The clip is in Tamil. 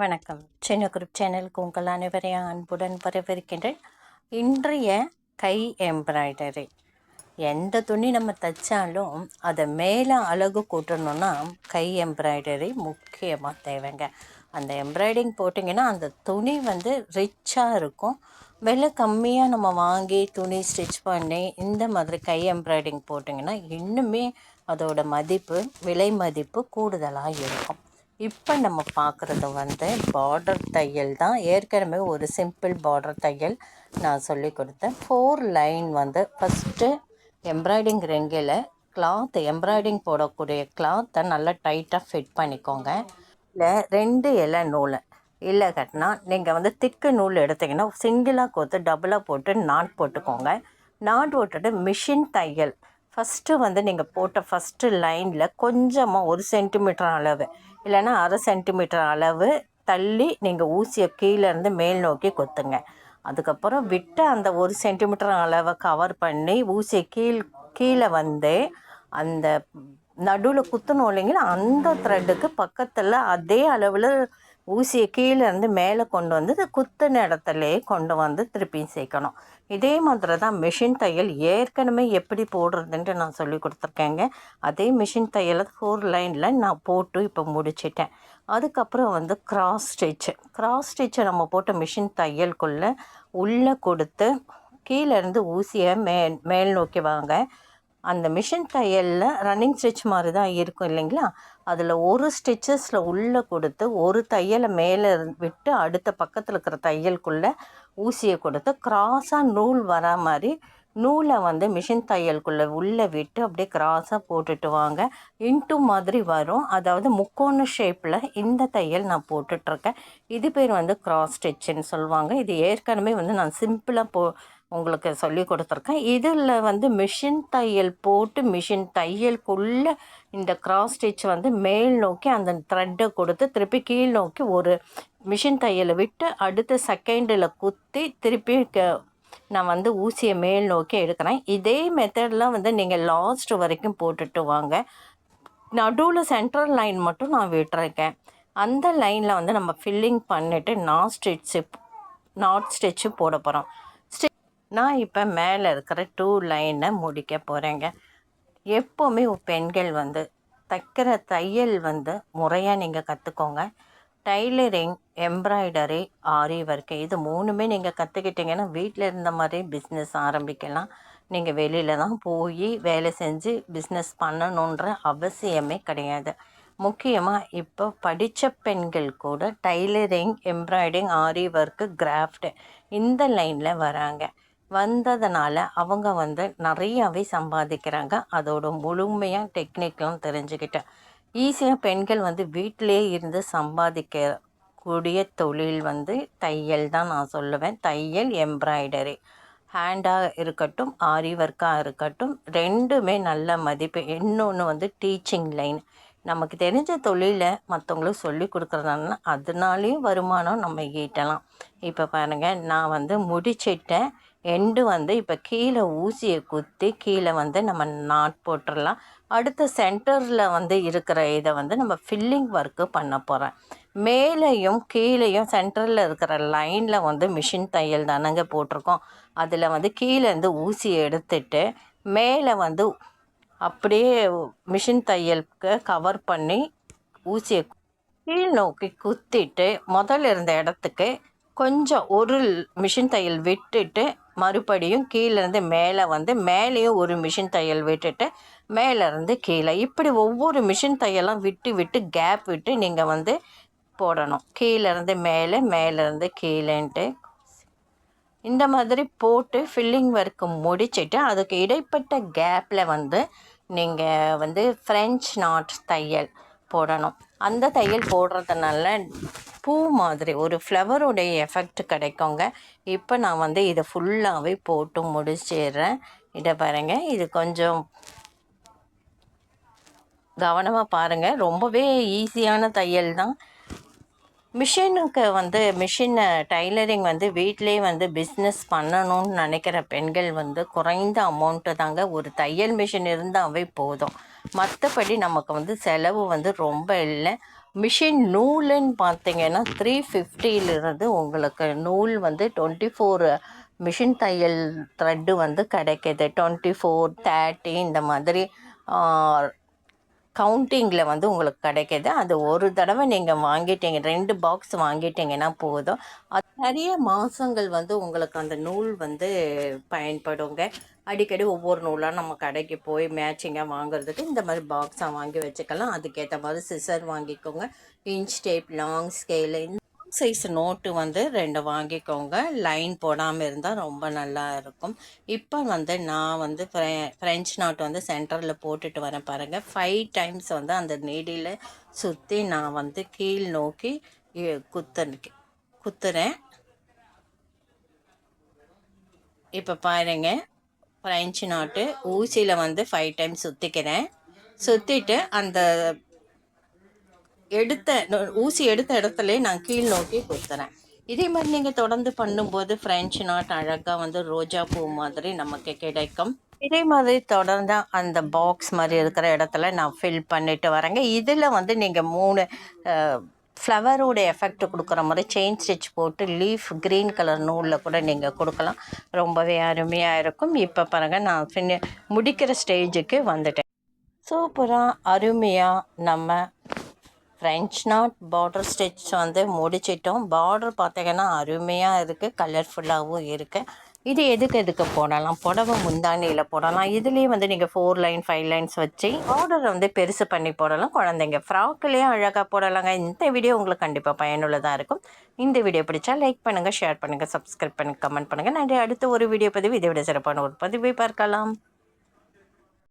வணக்கம். சென்னை குரூப் சேனலுக்கு உங்கள் அனைவரையும் அன்புடன் வரவேற்கின்றேன். இன்றைய கை எம்ப்ராய்டரி. எந்த துணி நம்ம தைச்சாலும் அதை மேலே அழகு கூட்டணும்னா கை எம்ப்ராய்டரி முக்கியமாக தேவைங்க. அந்த எம்ப்ராய்டிங் போட்டிங்கன்னா அந்த துணி வந்து ரிச்சாக இருக்கும். விலை கம்மியாக நம்ம வாங்கி துணி ஸ்டிச் பண்ணி இந்த மாதிரி கை எம்ப்ராய்டிங் போட்டிங்கன்னா இன்னுமே அதோட மதிப்பு விலை மதிப்பு கூடுதலாக இருக்கும். இப்போ நம்ம பார்க்குறது வந்து பார்டர் தையல் தான். ஏற்கனவே ஒரு சிம்பிள் பார்டர் தையல் நான் சொல்லி கொடுத்தேன். ஃபோர் லைன் வந்து ஃபஸ்ட்டு எம்ப்ராய்டிங் ரெங்கில் கிளாத் எம்ப்ராய்டிங் போடக்கூடிய கிளாத்தை நல்லா டைட்டாக ஃபிட் பண்ணிக்கோங்க. இல்லை ரெண்டு இலை நூல் இல்லை கட்டினா நீங்கள் வந்து திக்கு நூல் எடுத்தீங்கன்னா சிங்கிளாக கோத்து டபுளாக போட்டு நாட் போட்டுக்கோங்க. நாட் போட்டுட்டு மிஷின் தையல். ஃபஸ்ட்டு வந்து நீங்கள் போட்ட ஃபஸ்ட்டு லைனில் கொஞ்சமாக ஒரு சென்டிமீட்டர் அளவு இல்லைன்னா அரை சென்டிமீட்டர் அளவு தள்ளி நீங்கள் ஊசியை கீழேருந்து மேல் நோக்கி கொத்துங்க. அதுக்கப்புறம் விட்டு அந்த ஒரு சென்டிமீட்டர் அளவை கவர் பண்ணி ஊசியை கீழ் கீழே வந்து அந்த நடுவில் குத்தணும் இல்லைங்களா? அந்த த்ரெட்டுக்கு பக்கத்தில் அதே அளவில் ஊசியை கீழே இருந்து மேலே கொண்டு வந்து இது குத்துன இடத்துலையே கொண்டு வந்து திருப்பியும் சேர்க்கணும். இதே மாதிரி தான் மிஷின் தையல் ஏற்கனவே எப்படி போடுறதுன்ட்டு நான் சொல்லி கொடுத்துருக்கேங்க. அதே மிஷின் தையலை ஃபோர் லைனில் நான் போட்டு இப்போ முடிச்சிட்டேன். அதுக்கப்புறம் வந்து கிராஸ் ஸ்டிச்சு கிராஸ் ஸ்டிச்சை நம்ம போட்ட மிஷின் தையலுக்குள்ளே உள்ளே கொடுத்து கீழே இருந்து ஊசியை மே மேல் நோக்கி வாங்க. அந்த மிஷின் தையலில் ரன்னிங் ஸ்டிச் மாதிரி தான் இருக்கும் இல்லைங்களா? அதில் ஒரு ஸ்டிச்சஸில் உள்ளே கொடுத்து ஒரு தையலை மேலே விட்டு அடுத்த பக்கத்தில் இருக்கிற தையலுக்குள்ளே ஊசியை கொடுத்து க்ராஸாக நூல் வரா மாதிரி நூலை வந்து மிஷின் தையலுக்குள்ளே உள்ளே விட்டு அப்படியே கிராஸாக போட்டுட்டு வாங்க. இன்ட்டு மாதிரி வரும். அதாவது முக்கோண ஷேப்பில் இந்த தையல் நான் போட்டுட்ருக்கேன் இது பேர் வந்து க்ராஸ் ஸ்டிச்சுன்னு சொல்லுவாங்க. இது ஏற்கனவே வந்து நான் சிம்பிளாக போ உங்களுக்கு சொல்லி கொடுத்துருக்கேன். இதில் வந்து மிஷின் தையல் போட்டு மிஷின் தையலுக்குள்ளே இந்த கிராஸ் ஸ்டிச் வந்து மேல் நோக்கி அந்த த்ரெட்டை கொடுத்து திருப்பி கீழ் நோக்கி ஒரு மிஷின் தையலை விட்டு அடுத்த செகண்டில் குத்தி திருப்பி க நான் வந்து ஊசியை மேல் நோக்கி எடுக்கிறேன். இதே மெத்தடெலாம் வந்து நீங்கள் லாஸ்ட் வரைக்கும் போட்டுட்டு வாங்க. நடுவில் சென்ட்ரல் லைன் மட்டும் நான் விட்டுருக்கேன். அந்த லைனில் வந்து நம்ம ஃபில்லிங் பண்ணிவிட்டு நாட் ஸ்டிச்சு நாட் ஸ்டிச்சு போட போகிறோம் நான் இப்போ மேலே இருக்கிற டூ லைனை முடிக்க போகிறேங்க எப்போவுமே பெண்கள் வந்து தைக்கிற தையல் வந்து முறையாக நீங்கள் கற்றுக்கோங்க டைலரிங் எம்ப்ராய்டரி ஆரி ஒர்க்கு இது மூணுமே நீங்கள் கற்றுக்கிட்டிங்கன்னா வீட்டில் இருந்த மாதிரி பிஸ்னஸ் ஆரம்பிக்கலாம். நீங்கள் வெளியில் தான் போய் வேலை செஞ்சு பிஸ்னஸ் பண்ணணுன்ற அவசியமே கிடையாது. முக்கியமாக இப்போ படித்த பெண்கள் கூட tailoring embroidering aari work craft இந்த லைனில் வராங்க. வந்ததுனால அவங்க வந்து நிறையாவே சம்பாதிக்கிறாங்க. அதோட முழுமையாக டெக்னிக்லாம் தெரிஞ்சுக்கிட்டேன். ஈஸியாக பெண்கள் வந்து வீட்டிலே இருந்து சம்பாதிக்க கூடிய தொழில் வந்து தையல் தான் நான் சொல்லுவேன். தையல் எம்ப்ராய்டரி ஹேண்டாக இருக்கட்டும் ஆரி ஒர்க்காக இருக்கட்டும் ரெண்டுமே நல்ல மதிப்பு. இன்னொன்று வந்து டீச்சிங் லைன் நமக்கு தெரிஞ்ச தொழிலை மற்றவங்களுக்கு சொல்லி கொடுக்குறதுனால அதனாலேயும் வருமானம் நம்ம ஈட்டலாம். இப்போ பாருங்கள் நான் வந்து முடிச்சிட்டேன். எண்டு வந்து இப்போ கீழே ஊசியை குத்தி கீழே வந்து நம்ம நாட் போட்டுடலாம் அடுத்த சென்டரில் வந்து இருக்கிற இதை வந்து நம்ம ஃபில்லிங் ஒர்க்கு பண்ண போகிறேன் மேலேயும் கீழேயும் சென்டரில் இருக்கிற லைனில் வந்து மிஷின் தையல் தானங்க போட்டிருக்கோம். அதில் வந்து கீழேருந்து ஊசி எடுத்துட்டு மேலே வந்து அப்படியே மிஷின் தையலுக்கு கவர் பண்ணி ஊசியை கீழ் நோக்கி குத்திட்டு முதல்ல இருந்த இடத்துக்கு கொஞ்சம் ஒரு மிஷின் தையல் விட்டுட்டு மறுபடியும் கீழேருந்து மேலே வந்து மேலேயும் ஒரு மிஷின் தையல் விட்டுட்டு மேலேருந்து கீழே. இப்படி ஒவ்வொரு மிஷின் தையலாம் விட்டு விட்டு கேப் விட்டு நீங்கள் வந்து போடணும். கீழேருந்து மேலே மேலேருந்து கீழேன்ட்டு. இந்த மாதிரி போட்டு ஃபில்லிங் ஒர்க்கு முடிச்சுட்டு அதுக்கு இடைப்பட்ட கேப்பில் வந்து நீங்கள் வந்து ஃப்ரெஞ்ச் நாட் தையல் போடணும். அந்த தையல் போடுறதுனால பூ மாதிரி ஒரு ஃப்ளவருடைய எஃபெக்ட் கிடைக்குங்க. இப்போ நான் வந்து இதை ஃபுல்லாகவே போட்டு முடிச்சிடுறேன். இதை பாருங்கள் இது கொஞ்சம் கவனமாக பாருங்கள் ரொம்பவே ஈஸியான தையல் தான். மிஷினுக்கு வந்து மிஷினை டைலரிங் வந்து வீட்டிலே வந்து பிஸ்னஸ் பண்ணணும்னு நினைக்கிற பெண்கள் வந்து குறைந்த அமௌண்ட்டு தாங்க ஒரு தையல் மிஷின் இருந்தாவே போதும். மற்றபடி நமக்கு வந்து செலவு வந்து ரொம்ப இல்லை. மிஷின் நூலுன்னு பார்த்தீங்கன்னா த்ரீ ஃபிஃப்டியிலிருந்து உங்களுக்கு நூல் வந்து டுவெண்ட்டி ஃபோர் மிஷின் தையல் த்ரெட்டு வந்து கிடைக்கிது. டுவெண்ட்டி ஃபோர் தேர்ட்டி இந்த மாதிரி கவுண்டிங்கில் வந்து உங்களுக்கு கிடைக்கிது. அது ஒரு தடவை நீங்கள் வாங்கிட்டீங்க ரெண்டு பாக்ஸ் வாங்கிட்டீங்கன்னா போதும். அது நிறைய மாதங்கள் வந்து உங்களுக்கு அந்த நூல் வந்து பயன்படுங்க. அடிக்கடி ஒவ்வொரு நூலாக நம்ம கடைக்கு போய் மேட்சிங்காக வாங்குறதுக்கு இந்த மாதிரி பாக்ஸாக வாங்கி வச்சுக்கலாம். அதுக்கேற்ற மாதிரி சிசர் வாங்கிக்கோங்க. Inch tape long scale size note வந்து ரெண்டு வாங்கிக்கோங்க. லைன் போடாமல் இருந்தால் ரொம்ப நல்லா இருக்கும். இப்போ வந்து நான் வந்து ஃப்ரெ ஃப்ரெஞ்ச் நாட் வந்து சென்டரில் போட்டுட்டு வரேன் பாருங்கள் ஃபைவ் டைம்ஸ் வந்து அந்த நீடியில் சுற்றி நான் வந்து கீழ் நோக்கி குத்து குத்துறேன். இப்போ பாருங்க. பிரெஞ்சு நாட்டு ஊசியில் வந்து ஃபைவ் டைம்ஸ் சுற்றிக்கிறேன் சுற்றிட்டு அந்த எடுத்த ஊசி எடுத்த இடத்துல நான் கீழ் நோக்கி குத்துறேன். இதே மாதிரி நீங்கள் தொடர்ந்து பண்ணும்போது ஃப்ரெஞ்சு நாட் அழகாக வந்து ரோஜா பூ மாதிரி நமக்கு கிடைக்கும். இதே மாதிரி தொடர்ந்து அந்த பாக்ஸ் மாதிரி இருக்கிற இடத்துல நான் ஃபில் பண்ணிட்டு வரேங்க. இதில் வந்து நீங்கள் மூணு ஃப்ளவரோட எஃபெக்ட் கொடுக்குற மாதிரி செயின் ஸ்டிச் போட்டு லீஃப் க்ரீன் கலர் நூலில் கூட நீங்கள் கொடுக்கலாம். ரொம்பவே அருமையாக இருக்கும். இப்போ பாருங்கள் நான் ஃபினி முடிக்கிற ஸ்டேஜுக்கு வந்துட்டேன். சூப்பராக அருமையாக நம்ம ஃப்ரெஞ்ச் நாட் பார்டர் ஸ்டிச் வந்து முடிச்சிட்டோம். பார்டர் பார்த்தீங்கன்னா அருமையாக இருக்குது கலர்ஃபுல்லாகவும் இருக்குது இது எதுக்கு எதுக்கு போடலாம்? புடவை முந்தானியில் போடலாம். இதுலேயே வந்து நீங்கள் ஃபோர் லைன் ஃபைவ் லைன்ஸ் வச்சு ஆர்டரை வந்து பெருசு பண்ணி போடலாம். குழந்தைங்க ஃப்ராக்லேயும் அழகாக போடலாங்க. இந்த வீடியோ உங்களுக்கு கண்டிப்பாக பயனுள்ளதாக இருக்கும். இந்த வீடியோ பிடிச்சா லைக் பண்ணுங்கள் ஷேர் பண்ணுங்கள் சப்ஸ்கிரைப் பண்ணுங்கள் கமெண்ட் பண்ணுங்கள் நன்றி அடுத்த ஒரு வீடியோ பதிவு. இதை விட சிறப்பான ஒரு பதிவை பார்க்கலாம்.